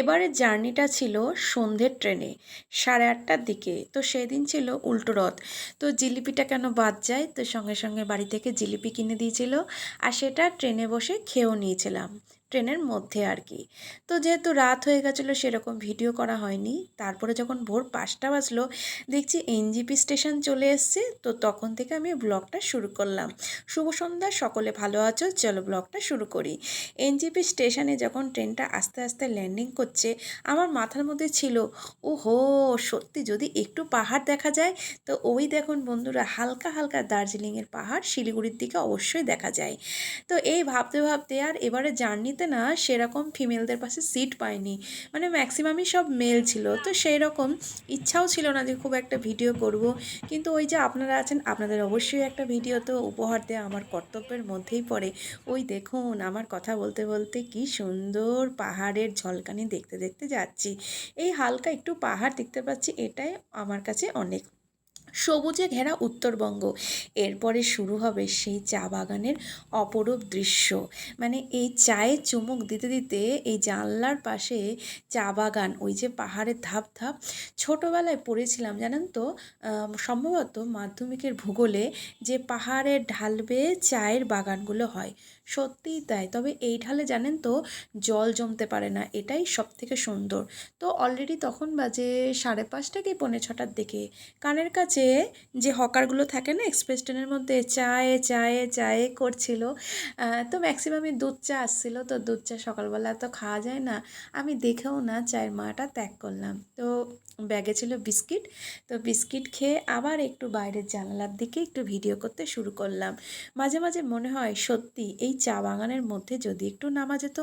এবারের জার্নিটা ছিল সন্ধ্যের ট্রেনে, সাড়ে আটটার দিকে। তো সেদিন ছিল উল্টো রথ। তো জিলিপিটা কেন বাদ যায়? তো সঙ্গে সঙ্গে বাড়ি থেকে জিলিপি কিনে দিয়েছিল। আর সেটা ট্রেনে বসে খেয়েও নিয়েছিলাম। ট্রেনের মধ্যে আর কি। তো যেহেতু রাত হয়ে গেছিল, সেরকম ভিডিও করা হয়নি। তারপরে যখন ভোর পাঁচটা বাজলো, দেখছি এনজিপি স্টেশন চলে এসছে। তো তখন থেকে আমি ব্লগটা শুরু করলাম। শুভ সন্ধ্যা, সকলে ভালো আছো? চলো ব্লগটা শুরু করি। এনজিপি স্টেশনে যখন ট্রেনটা আস্তে আস্তে ল্যান্ডিং করছে, আমার মাথার মধ্যে ছিল ও হো সত্যি যদি একটু পাহাড় দেখা যায়? তো ওই দেখুন বন্ধুরা, হালকা হালকা দার্জিলিংয়ের পাহাড় শিলিগুড়ির দিকে অবশ্যই দেখা যায়। তো এই ভাবতে ভাবতে আর এবারে জার্নিতে না সেরকম ফিমেলদের পাশে সিট পাইনি মানে ম্যাক্সিমামই সব মেল ছিল। তো সেই রকম ইচ্ছাও ছিল না যে খুব একটা ভিডিও করব। কিন্তু ওই যে আপনারা আছেন, আপনাদের অবশ্যই একটা ভিডিও তো উপহার দেওয়া আমার কর্তব্যের মধ্যেই পড়ে। ওই দেখুন, আমার কথা বলতে বলতে কি সুন্দর পাহাড়ের ঝলকানি দেখতে দেখতে যাচ্ছি। এই হালকা একটু পাহাড় দেখতে পাচ্ছি, এটাই আমার কাছে অনেক সবুজে ঘেরা উত্তরবঙ্গ। এরপরে শুরু হবে সেই চা বাগানের অপরূপ দৃশ্য। মানে এই চায়ে চুমুক দিতে দিতে এই জানলার পাশে চা বাগান, ওই যে পাহাড়ের ধাপ ধাপ, ছোটোবেলায় পড়েছিলাম, জানেন তো? সম্ভবত মাধ্যমিকের ভূগোলে যে পাহাড়ে ঢালবে চায়ের বাগানগুলো হয়, সত্যিই তাই। তবে এই ঢালে জানেন তো, জল জমতে পারে না, এটাই সব থেকে সুন্দর। তো অলরেডি তখন বাজে সাড়ে পাঁচটা কি, পৌনে ছটার দিকে। কানের কাছে যে হকারগুলো থাকে না এক্সপ্রেস ট্রেনের মধ্যে চায়ে চায়ে চায়ে করছিল। তো ম্যাক্সিমামই দুধ চা আসছিল। তো দুধ চা সকালবেলা তো খাওয়া যায় না। আমি দেখেও না, চায়ের মাটা ত্যাগ করলাম। তো ব্যাগে ছিল বিস্কিট। তো বিস্কিট খেয়ে আবার একটু বাইরের জানালার দিকে একটু ভিডিও করতে শুরু করলাম। মাঝে মাঝে মনে হয়, সত্যি, এই চা বাগানের মধ্যে যদি একটু নামা যেত,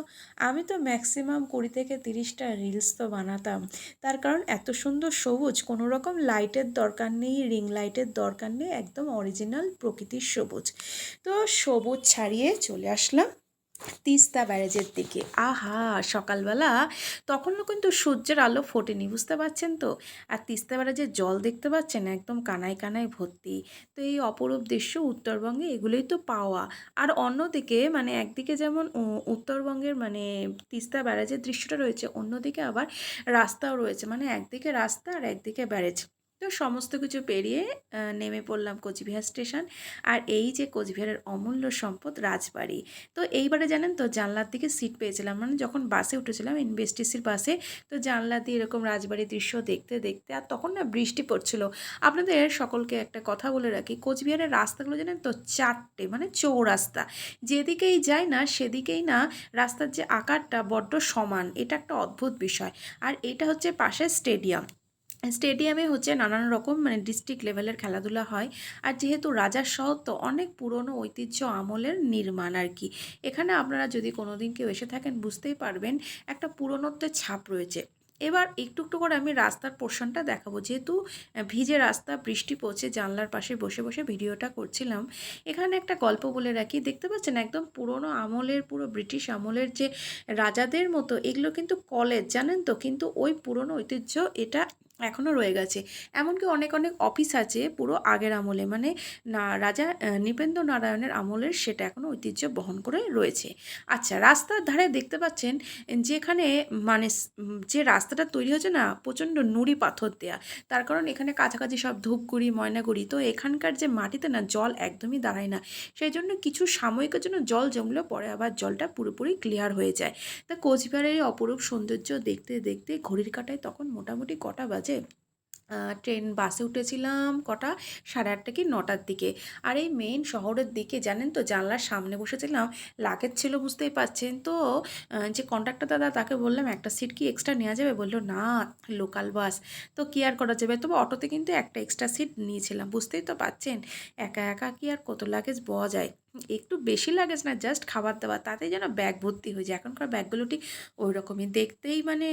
আমি তো ম্যাক্সিমাম কুড়ি থেকে তিরিশটা রিলস তো বানাতাম। তার কারণ এত সুন্দর সবুজ, কোনো রকম লাইটের দরকার নেই রিং লাইটের দরকার নেই, একদম অরিজিনাল প্রকৃতির সবুজ। তো সবুজ ছাড়িয়ে চলে আসলাম তিস্তা ব্যারেজের দিকে। আহা, সকালবেলা তখনও কিন্তু সূর্যের আলো ফোটেনি, বুঝতে পারছেন তো? আর তিস্তা ব্যারেজের জল দেখতে পাচ্ছেন, একদম কানায় কানায় ভর্তি। তো এই অপরূপ দৃশ্য উত্তরবঙ্গে এগুলোই তো পাওয়া। আর অন্যদিকে মানে একদিকে যেমন উত্তরবঙ্গের মানে তিস্তা ব্যারেজের দৃশ্যটা রয়েছে, অন্যদিকে আবার রাস্তাও রয়েছে। মানে একদিকে রাস্তা আর একদিকে ব্যারেজ। তো সমস্ত কিছু পেরিয়ে নেমে পড়লাম কোচবিহার স্টেশন। আর এই যে কোচবিহারের অমূল্য সম্পদ, রাজবাড়ি। তো এইবারে জানেন তো, জানলার দিকে সিট পেয়েছিলাম। মানে যখন বাসে উঠেছিলাম এনবিএসটিসির বাসে, তো জানলা দিয়ে এরকম রাজবাড়ির দৃশ্য দেখতে দেখতে, আর তখন না বৃষ্টি পড়ছিল। আপনাদের সকলকে একটা কথা বলে রাখি, কোচবিহারের রাস্তাগুলো জানেন তো, চারটে মানে চৌরাস্তা। যেদিকেই যায় না, সেদিকেই না রাস্তার যে আকারটা বড্ড সমান। এটা একটা অদ্ভুত বিষয়। আর এটা হচ্ছে পাশে স্টেডিয়াম। স্টেডিয়ামে হচ্ছে নানান রকম মানে ডিস্ট্রিক্ট লেভেলের খেলাধুলা হয়। আর যেহেতু রাজার শহর, তো অনেক পুরনো ঐতিহ্য আমলের নির্মাণ আর কি। এখানে আপনারা যদি কোনো দিন কেউ এসে থাকেন, বুঝতেই পারবেন একটা পুরনোত্বের ছাপ রয়েছে। এবার একটু একটু করে আমি রাস্তার পোর্শনটা দেখাবো। যেহেতু ভিজে রাস্তা, বৃষ্টি পড়ছে, জানলার পাশে বসে বসে ভিডিওটা করছিলাম। এখানে একটা গল্প বলে রাখি। দেখতে পাচ্ছেন একদম পুরনো আমলের, পুরো ব্রিটিশ আমলের যে রাজাদের মতো, এগুলো কিন্তু কলেজ জানেন তো? কিন্তু ওই পুরনো ঐতিহ্য এটা এখনও রয়ে গেছে। এমনকি অনেক অনেক অফিস আছে পুরো আগের আমলে। মানে না, রাজা নৃপেন্দ্র নারায়ণের আমলের সেটা এখনও ঐতিহ্য বহন করে রয়েছে। আচ্ছা রাস্তার ধারে দেখতে পাচ্ছেন যেখানে মানে যে রাস্তাটা তৈরি হয়েছে না, প্রচণ্ড নুড়ি পাথর দেয়া। তার কারণ এখানে কাছাকাছি সব ধূপগুড়ি, ময়নাগুড়ি, তো এখানকার যে মাটিতে না জল একদমই দাঁড়ায় না। সেই জন্য কিছু সাময়িকের জন্য জল জমলেও পরে আবার জলটা পুরোপুরি ক্লিয়ার হয়ে যায়। তা কোচবিহারের অপরূপ সৌন্দর্য দেখতে দেখতে ঘড়ির কাটায় তখন মোটামুটি কটা বাজে? আহ, ট্রেন বাসে উঠেছিলাম কটা? সাড়ে আটটা কি নটার দিকে। আর এই মেন শহরের দিকে জানেন তো জানলার সামনে বসেছিলাম লাগেজ ছিল বুঝতেই পারছেন তো যে কন্ডাক্টর দাদা তাকে বললাম একটা সিট কি এক্সট্রা নেওয়া যাবে? বলল না লোকাল বাস তো কি আর করা যাবে? তবে অটোতে কিন্তু একটা এক্সট্রা সিট নিয়েছিলাম বুঝতেই তো পাচ্ছেন একা একা কি আর কত লাগেজ পাওয়া যায়? একটু বেশি লাগেজ না জাস্ট খাবার দাবার তাতে যেন ব্যাগ ভর্তি হয়ে যায়। এখনকার ব্যাগগুলো ঠিক ওই রকমই দেখতেই মানে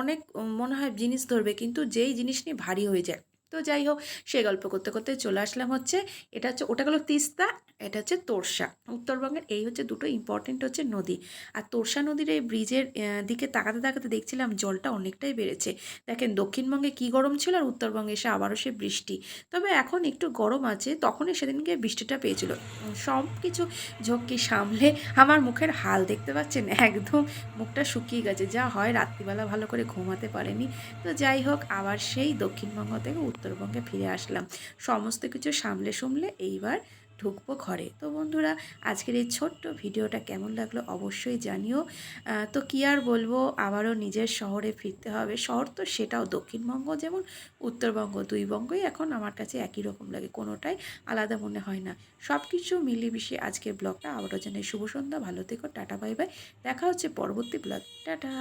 অনেক মনে হয় জিনিস ধরবে, কিন্তু যেই জিনিস নিয়ে ভারী হয়ে যায়। তো যাই হোক, সে গল্প করতে করতে চলে আসলাম হচ্ছে, এটা হচ্ছে, ওটা গেলো তিস্তা, এটা হচ্ছে তোরসা। উত্তরবঙ্গের এই হচ্ছে দুটো ইম্পর্টেন্ট হচ্ছে নদী। আর তোরসা নদীর এই ব্রিজের দিকে তাকাতে তাকাতে দেখছিলাম জলটা অনেকটাই বেড়েছে। দেখেন, দক্ষিণবঙ্গে কি গরম ছিল আর উত্তরবঙ্গে এসে আবারও সে বৃষ্টি। তবে এখন একটু গরম আছে, তখনই সেদিনকে বৃষ্টিটা পেয়েছিল। সব কিছু ঝক্কি সামলে আমার মুখের হাল দেখতে পাচ্ছেন? একদম মুখটা শুকিয়ে গেছে। যা হয়, রাত্রিবেলা ভালো করে ঘুমাতে পারেনি। তো যাই হোক, আবার সেই দক্ষিণবঙ্গ থেকে উত্তরবঙ্গে ফিরে আসলাম। সমস্ত কিছু সামলে সামলে এইবার ঢুকবো ঘরে। তো বন্ধুরা, আজকের এই ছোট্ট ভিডিওটা কেমন লাগল অবশ্যই জানিও। তো কী আর বলব, আবারও নিজের শহরে ফিরতে হবে। শহর তো সেটাও দক্ষিণবঙ্গ যেমন, উত্তরবঙ্গ দুই বঙ্গই এখন আমার কাছে একই রকম লাগে, কোনোটাই আলাদা মনে হয় না। সব কিছু মিলিয়ে আজকের ব্লগটা আবারও জানাই। শুভ সন্ধ্যা, ভালো থেকো, টাটা, বাই বাই। দেখা হচ্ছে পরবর্তী ব্লগ। টাটা।